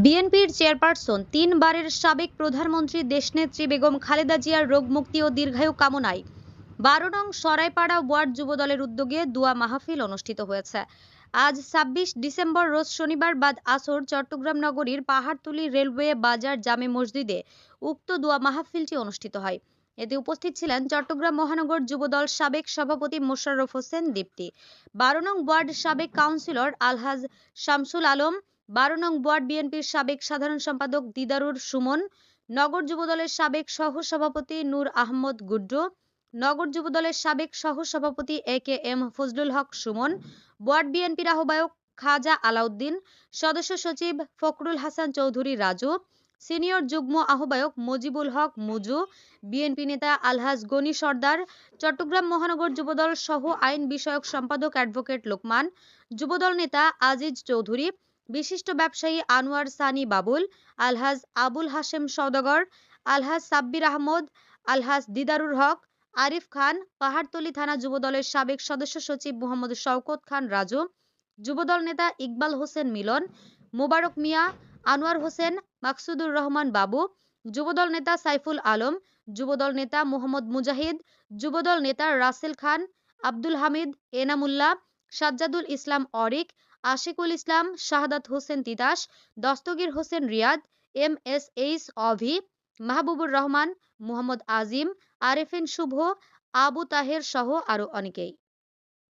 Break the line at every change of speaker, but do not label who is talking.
বিএনপির চেয়ারপারসন, তিনবারের সাবেক প্রধানমন্ত্রী দেশনেত্রী বেগম খালেদা জিয়ার রোগমুক্তি ও দীর্ঘায়ু কামনায় বারো নং সরাইপাড়া ওয়ার্ড যুবদলের উদ্যোগে দোয়া মাহফিল অনুষ্ঠিত হয়েছে। আজ ছাব্বিশ ডিসেম্বর, রোজ শনিবার বাদ আসর চট্টগ্রাম নগরীর পাহাড়তলী রেলওয়ে বাজার জামে মসজিদে উক্ত দোয়া মাহফিলটি অনুষ্ঠিত হয়। এতে উপস্থিত ছিলেন চট্টগ্রাম মহানগর যুবদল সাবেক সভাপতি মোশাররফ হোসেন দীপ্তি, বারো নং ওয়ার্ড সাবেক কাউন্সিলর আলহাজ শামসুল আলম বারো নং ওয়ার্ড বিএনপির সাবেক সাধারণ সম্পাদক দিদারুর সুমন, নগর যুবদলের সাবেক সহ সভাপতি নূর আহমদ গুড্ডু, নগর যুবদলের সাবেক সহ সভাপতি A K M Fazlul Haque Sumon, ward বিএনপির আহ্বায়ক খাজা আলাউদ্দিন, সদস্য সচিব ফখরুল হাসান চৌধুরী রাজু, সিনিয়র যুগ্ম আহ্বায়ক মুজিবুল হক মুজু, বিএনপি নেতা আলহাজ গনি সর্দার, চট্টগ্রাম মহানগর যুবদল সহ আইন বিষয়ক সম্পাদক অ্যাডভোকেট লোকমান, যুবদল নেতা আজিজ চৌধুরী বিশিষ্ট ব্যবসায়ী আনোয়ার সানি বাবুল, আলহাজ আবুল হাশেম সওদাগর, আলহাজ সাব্বির আহমদ, আলহাজ দিদারুর হক, আরিফ খান, পাহাড়তলী থানা যুবদলের সাবেক সদস্য সচিব মোহাম্মদ শওকত খান রাজু, যুবদল নেতা ইকবাল হোসেন মিলন, মোবারক মিয়া, আনোয়ার হোসেন, মাকসুদুর রহমান বাবু, যুবদল নেতা সাইফুল আলম, যুবদল নেতা মোহাম্মদ মুজাহিদ, যুবদল নেতা Rasel Khan, Abdul Hamid, Enamullah, Sajjadul Islam Orik Ashikul Islam, Shahadat Hossain Titas, Dastagir Hossain Riyad, M S H, Avi, Mahbubur Rahman, Mohammad Azim, Arefin Shuvo, Abu Taher সহ আরও অনেকেই।